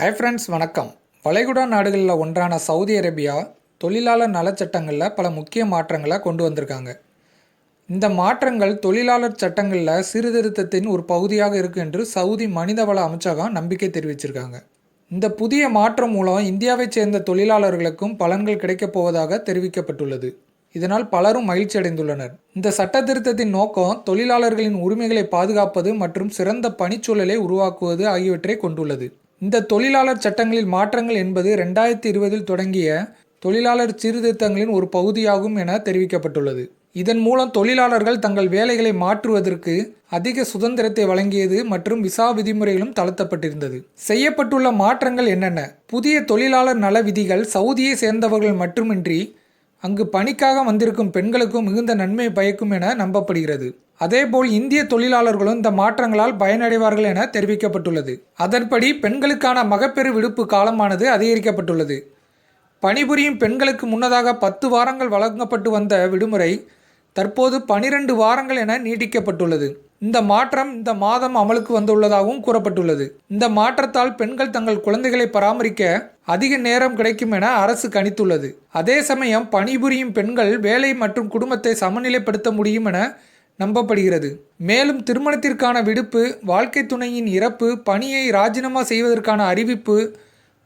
Hi friends வணக்கம். வளைகுடா நாடுகளில் ஒன்றான சவுதி அரேபியா தொழிலாளர் நலச்சட்டங்களில் பல முக்கிய மாற்றங்களை கொண்டு வந்திருக்காங்க. இந்த மாற்றங்கள் தொழிலாளர் சட்டங்களில் சீர்திருத்தத்தின் ஒரு பகுதியாக இருக்கு என்று சவுதி மனிதவள அமைச்சகம் நம்பிக்கை தெரிவிச்சிருக்காங்க. இந்த புதிய மாற்றம் மூலம் இந்தியாவைச் சேர்ந்த தொழிலாளர்களுக்கும் பலன்கள் கிடைக்கப் போவதாக தெரிவிக்கப்பட்டுள்ளது. இதனால் பலரும் மகிழ்ச்சி அடைந்துள்ளனர். இந்த சட்ட திருத்தத்தின் நோக்கம் தொழிலாளர்களின் உரிமைகளை பாதுகாப்பது மற்றும் சிறந்த பணிச்சூழலை உருவாக்குவது ஆகியவற்றை கொண்டுள்ளது. இந்த தொழிலாளர் சட்டங்களில் மாற்றங்கள் என்பது ரெண்டாயிரத்தி இருபதில் தொடங்கிய தொழிலாளர் சீர்திருத்தங்களின் ஒரு பகுதியாகும் என தெரிவிக்கப்பட்டுள்ளது. இதன் மூலம் தொழிலாளர்கள் தங்கள் வேலைகளை மாற்றுவதற்கு அதிக சுதந்திரத்தை வழங்கியது மற்றும் விசா விதிமுறைகளும் தளர்த்தப்பட்டிருந்தது. செய்யப்பட்டுள்ள மாற்றங்கள் என்னென்ன? புதிய தொழிலாளர் நல விதிகள் சவுதியை சேர்ந்தவர்கள் மட்டுமின்றி அங்கு பணிக்காக வந்திருக்கும் பெண்களுக்கும் மிகுந்த நன்மை பயக்கும் என நம்பப்படுகிறது. அதேபோல் இந்திய தொழிலாளர்களும் இந்த மாற்றங்களால் பயனடைவார்கள் என தெரிவிக்கப்பட்டுள்ளது. அதன்படி பெண்களுக்கான மகப்பெரு விடுப்பு காலமானது அதிகரிக்கப்பட்டுள்ளது. பணிபுரியும் பெண்களுக்கு முன்னதாக பத்து வாரங்கள் வழங்கப்பட்டு வந்த விடுமுறை தற்போது பனிரெண்டு வாரங்கள் என நீட்டிக்கப்பட்டுள்ளது. இந்த மாற்றம் இந்த மாதம் அமலுக்கு வந்துள்ளதாகவும் கூறப்பட்டுள்ளது. இந்த மாற்றத்தால் பெண்கள் தங்கள் குழந்தைகளை பராமரிக்க அதிக நேரம் கிடைக்கும் என அரசு கணித்துள்ளது. அதே சமயம் பணிபுரியும் பெண்கள் வேலை மற்றும் குடும்பத்தை சமநிலைப்படுத்த முடியும் என நம்பப்படுகிறது. மேலும் திருமணத்திற்கான விடுப்பு வாழ்க்கை துணையின் இறப்பு பணியை ராஜினாமா செய்வதற்கான அறிவிப்பு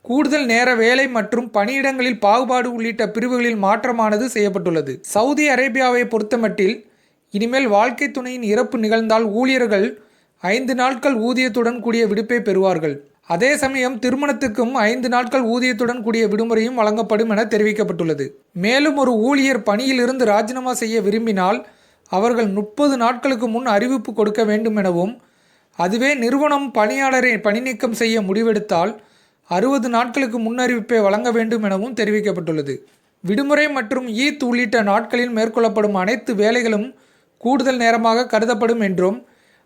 கூடுதல் நேர வேலை மற்றும் பணியிடங்களில் பாகுபாடு உள்ளிட்ட பிரிவுகளில் மாற்றமானது செய்யப்பட்டுள்ளது. சவுதி அரேபியாவை பொறுத்தமட்டில் இனிமேல் வாழ்க்கை துணையின் இறப்பு நிகழ்ந்தால் ஊழியர்கள் ஐந்து நாட்கள் ஊதியத்துடன் கூடிய விடுப்பை பெறுவார்கள். அதே சமயம் திருமணத்துக்கும் ஐந்து நாட்கள் ஊதியத்துடன் கூடிய விடுமுறையும் வழங்கப்படும் என தெரிவிக்கப்பட்டுள்ளது. மேலும் ஒரு ஊழியர் பணியிலிருந்து ராஜினாமா செய்ய விரும்பினால் அவர்கள் முப்பது நாட்களுக்கு முன் அறிவிப்பு கொடுக்க வேண்டும் எனவும் அதுவே நிறுவனம் பணியாளரை பணிநீக்கம் செய்ய முடிவெடுத்தால் அறுபது நாட்களுக்கு முன்னறிவிப்பை வழங்க வேண்டும் எனவும் தெரிவிக்கப்பட்டுள்ளது. விடுமுறை மற்றும் ஈத் உள்ளிட்ட நாட்களில் மேற்கொள்ளப்படும் அனைத்து வேலைகளும் கூடுதல் நேரமாக கருதப்படும் என்றும்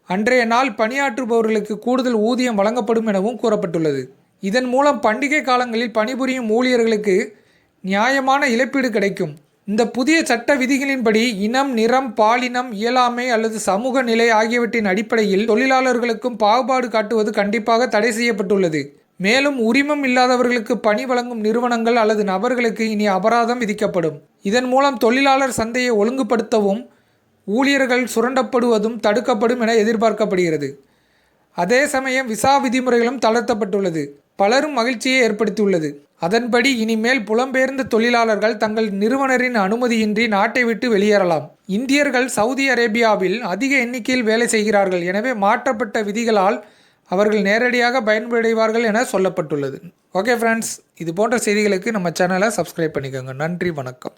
அன்றைய நாள் பணியாற்றுபவர்களுக்கு கூடுதல் ஊதியம் வழங்கப்படும் எனவும் கூறப்பட்டுள்ளது. இதன் மூலம் பண்டிகை காலங்களில் பணிபுரியும் ஊழியர்களுக்கு நியாயமான இழப்பீடு கிடைக்கும். இந்த புதிய சட்ட விதிகளின்படி இனம் நிறம் பாலினம் இயலாமை அல்லது சமூக நிலை ஆகியவற்றின் அடிப்படையில் தொழிலாளர்களுக்கும் பாகுபாடு காட்டுவது கண்டிப்பாக தடை செய்யப்பட்டுள்ளது. மேலும் உரிமம் இல்லாதவர்களுக்கு பணி வழங்கும் நிறுவனங்கள் அல்லது நபர்களுக்கு இனி அபராதம் விதிக்கப்படும். இதன் மூலம் தொழிலாளர் சந்தையை ஒழுங்குபடுத்தவும் ஊழியர்கள் சுரண்டப்படுவதும் தடுக்கப்படும் என எதிர்பார்க்கப்படுகிறது. அதே சமயம் விசா விதிமுறைகளும் தளர்த்தப்பட்டுள்ளது. பலரும் மகிழ்ச்சியை ஏற்படுத்தியுள்ளது. அதன்படி இனிமேல் புலம்பெயர்ந்த தொழிலாளர்கள் தங்கள் நிறுவனரின் அனுமதியின்றி நாட்டை விட்டு வெளியேறலாம். இந்தியர்கள் சவுதி அரேபியாவில் அதிக எண்ணிக்கையில் வேலை செய்கிறார்கள். எனவே மாற்றப்பட்ட விதிகளால் அவர்கள் நேரடியாக பயன்படைவார்கள் என சொல்லப்பட்டுள்ளது. ஓகே ஃப்ரெண்ட்ஸ் இது போன்ற செய்திகளுக்கு நம்ம சேனலை சப்ஸ்கிரைப் பண்ணிக்கோங்க. நன்றி வணக்கம்.